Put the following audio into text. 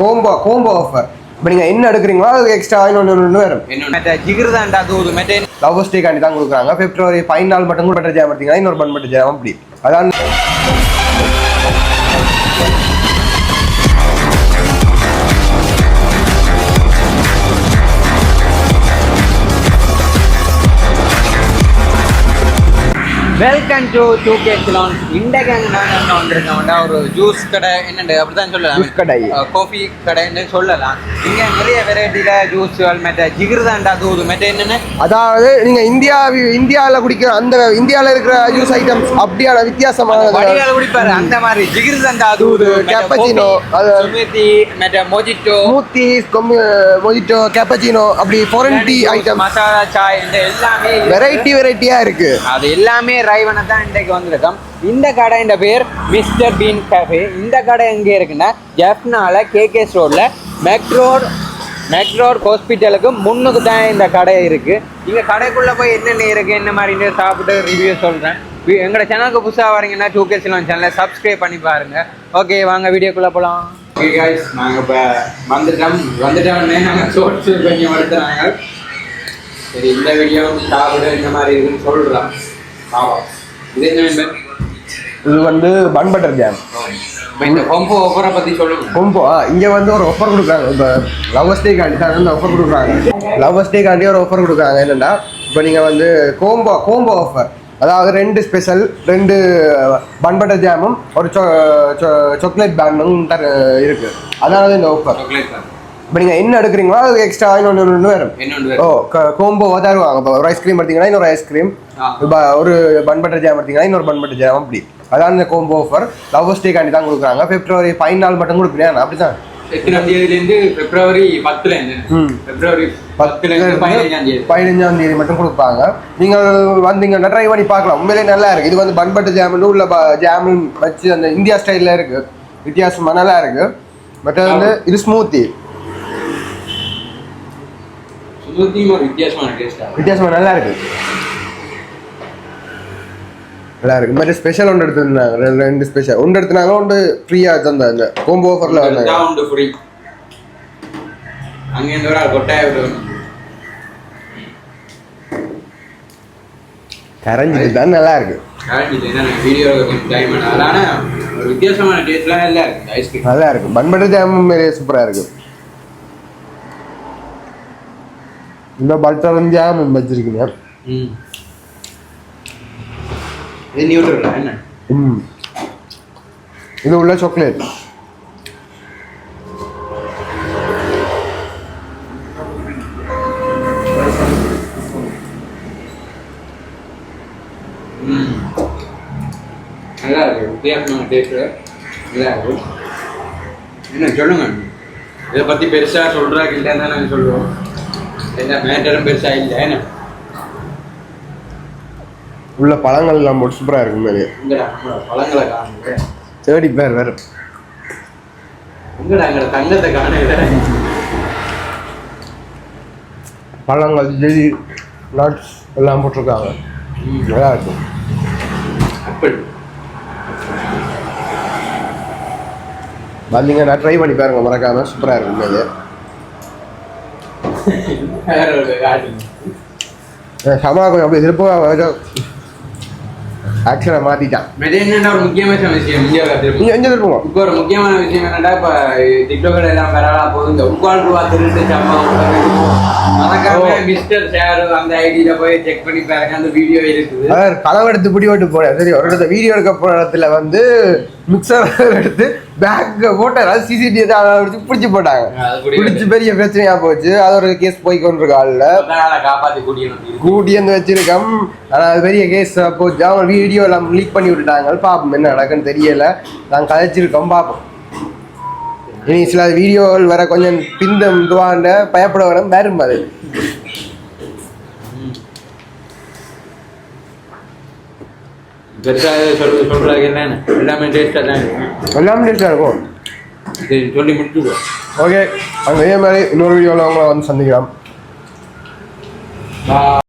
Combo combo offer இப்போ நீங்கள் என்ன எடுக்கிறீங்களோ அது எக்ஸ்ட்ரா இன்னொன்று ஒன்று வரும். என்னோட ஜிகிருதாண்டா தூது மெட்டே லவ் ஸ்டேக்காண்டி தான் கொடுக்குறாங்க. பிப்ரவரி பதினாலு மட்டும் கூட பட்டர் ஜாம் எடுத்தீங்கன்னா இன்னொரு பன் பட்டர் ஜாம் அப்படி அதான் welcome to two K Ceylon இன்றைக்கு நாங்கள் என்ன வந்திருக்கோம்னா ஒரு ஜூஸ் கடை. என்னண்டு? அப்படிதான் சொல்லலாம். Juice கடை. காஃபி கடைன்னு சொல்லலாம். இங்கே நிறைய வெரைட்டியில் ஜூஸ்கள் மெட்ட ஜிகிருதாண்டா தூது மெட்ட என்னென்ன? அதாவது நீங்க இந்தியா இந்தியாவில் குடிக்கிற அந்த இந்தியாவில் இருக்கிற ஜூஸ் ஐட்டம்ஸ் அப்படியான வித்தியாசமான வடிகால குடிப்பாரு அந்த மாதிரி. ஜிகிருதாண்டா தூது cappuccino, அது- சுமிதி மெட்ட மொஜிட்டோ ஸ்மூத்தி மொஜிட்டோ கேப்பச்சினோ அப்படி foreign tea item masala chai இந்த எல்லாமே வெரைட்டி வெரைட்டியா இருக்கு. அது எல்லாமே டிரைவனை தான் இன்றைக்கு வந்திருக்கோம். இந்த கடை இந்த பேர் மிஸ்டர் பீன் கேஃபே. இந்த கடை எங்கே இருக்குன்னா ஜெஃப்னால கேகேஸ் ரோட்ல மெக்ரோட் மெக்ரோட் ஹாஸ்பிட்டலுக்கு முன்னுக்கு தான் இந்த கடை இருக்குது இங்கே கடைக்குள்ளே போய் என்னென்ன இருக்குது என்ன மாதிரி சாப்பிட்டு ரிவ்யூ சொல்கிறேன் எங்களோட சேனலுக்கு புதுசாக வரீங்கன்னா டூ கே சிலோன் சேனலை சப்ஸ்கிரைப் பண்ணி பாருங்கள் ஓகே வாங்க வீடியோக்குள்ளே போகலாம் ஓகே நாங்கள் இப்போ வந்துட்டோம். வந்துட்டோம்னே நாங்கள் ஷோர்ட்ஸ் கொஞ்சம் எடுத்துறாங்க சரி இந்த வீடியோ சாப்பிட இந்த மாதிரி இருக்குன்னு சொல்கிறோம் பாவம் இது என்ன நண்பர்? இது வந்து பன் பட்டர் ஜாம் கொம்பு ஒவ்வொரு பற்றி சொல்லுங்க. ரொம்ப இங்க வந்து ஒரு ஆஃபர் கொடுக்குறாங்க. இப்போ லவ்வர்ஸ் தான் வந்து ஆஃபர் கொடுக்குறாங்க. லவ்வர்ஸ் ஒரு ஆஃபர் கொடுக்குறாங்க. என்னன்னா இப்போ நீங்க வந்து கோம்போ கோம்போ ஆஃபர் அதாவது ரெண்டு ஸ்பெஷல் ரெண்டு பன் பட்டர் ஜாமும் ஒரு சாக்லேட் பேண்டும் தர இருக்கு. அதாவது இந்த ஆஃபர் சாக்லேட் இப்போ நீங்கள் என்ன எடுக்கிறீங்களோ அது எக்ஸ்ட்ரா இன்னொன்று ஒன்று வரும் ஓ கோம்போவாக தருவாங்க. இப்போ ஒரு ஐஸ்கிரீம் எடுத்தீங்கன்னா இன்னொரு ஐஸ்கிரீம். இப்போ ஒரு பன் பட்டர் ஜாம் எடுத்தீங்கன்னா இன்னொரு பன் பட்டர் ஜாம் அப்படி. அதான் இந்த கோம்போ ஆஃபர் லவ்வர்ஸ் டே காண்டி தான் கொடுக்குறாங்க. பிப்ரவரி பதினாலு மட்டும் கொடுப்பீங்க. அப்படி தான் எத்தனாம் தேதியிலேருந்து பிப்ரவரி பத்துலேருந்து. ம். பிப்ரவரி பதினஞ்சாம் தேதி. மட்டும் கொடுப்பாங்க. நீங்கள் வந்தீங்கன்னா ட்ரை பண்ணி பார்க்கலாம். உண்மையிலேயே நல்லா இருக்கு. இது வந்து பன் பட்டர் ஜாம் உள்ள ஜாம் வச்சு அந்த இந்தியா ஸ்டைலில் இருக்கு. வித்தியாசமா நல்லா இருக்கு. பட் வந்து இது ஸ்மூத்தி வித்தியாசமான நல்லா இருக்கு நல்லா இருக்கு மாதிரி ஸ்பெஷல் ஒன்று எடுத்துருந்தாங்க ரெண்டு ஸ்பெஷல் ஒன்று எடுத்துனாங்க ஒன்று ஃப்ரீயாக தந்தாங்க. கோம்போ ஆஃபரில் வந்தாங்க. ஃப்ரீ அங்கேருந்து ஒரு கொட்டாய விடுவேன் கரைஞ்சிட்டு தான் நல்லா இருக்கு. நல்லா இருக்கு பன் பட்டர் ஜாமும் மாரி சூப்பராக இருக்கு. இந்த பட்டர் ஜாமும் வச்சிருக்கீங்க ம். இது உள்ள சாக்லேட் நல்லா இருக்கு. வித்தியாசமான டேஸ்ட்டு நல்லா இருக்கு. என்ன சொல்லுங்க. இதை பற்றி பெருசாக சொல்கிறாங்க இல்லைன்னு தான் நாங்கள் சொல்லுவோம் என்ன மேட்டரும் பெருசாக இல்லை என்ன? உள்ள பழங்கள் எல்லாம் போட்டு சூப்பராக இருக்கு மேலே. பழங்களை காணுங்க? தேடி பேர் வேறு. எங்கடா எங்களை தங்கத்தை காணுங்க? பழங்கள் ஜெலி நட்ஸ் எல்லாம் போட்டிருக்காங்க. நல்லா இருக்கும் ஆப்பிள் வந்தீங்கன்னா ட்ரை பண்ணி பாருங்க மறக்காம. சூப்பராக இருக்கும் மேலே. சமா கொஞ்சம் அப்படி திருப்ப ஆக்சுவலாக மாற்றிட்டான் இது என்னன்னா ஒரு முக்கியமான விஷயம் இந்தியாவில் எங்கே திருப்போங்க இப்போ ஒரு முக்கியமான விஷயம் என்னடா இப்போ டிக்டோக்கில் எல்லாம் பெறலா போகுது. இந்த உட்கால் ரூபா திருட்டு சம்பவம் மிஸ்டர் ஷேரு அந்த ஐடியில போய் செக் பண்ணி பாருங்க. அந்த வீடியோ இருக்குது. அதாவது களவு எடுத்து பிடி ஓட்டு போனேன். சரி ஒரு இடத்துல வீடியோ எடுக்க போன இடத்துல வந்து மிக்சர் எடுத்து பேக் போட்டு அதாவது சிசிடிவி எடுத்து பிடிச்சி போட்டாங்க. அது பிடி பிடிச்சி பெரிய பிரச்சனையா போச்சு. அது ஒரு கேஸ் போய் கொண்டிருக்க ஆள்ல. நாளை காப்பாற்றி கூட்டியணும் கூட்டி வந்து வச்சிருக்கோம். ஆனால் அது பெரிய கேஸ் போச்சு. அவங்க வீடியோ எல்லாம் லீக் பண்ணி விட்டுட்டாங்க. பார்ப்போம் என்ன நடக்குன்னு தெரியல. நாங்கள் கதைச்சிருக்கோம் பார்ப்போம் இனி சில வீடியோகள் வர கொஞ்சம் பிந்தம் இதுவாண்ட பயப்பட வேணும். வரும் அது. பெருசாக எல்லாமே டேஸ்டாக தான் எல்லாமே டேஸ்டாக இருக்கும். சரி சொல்லி ஓகே அங்கே இதே மாதிரி இன்னொரு வீடியோவில் அவங்கள வந்து சந்திக்கலாம்.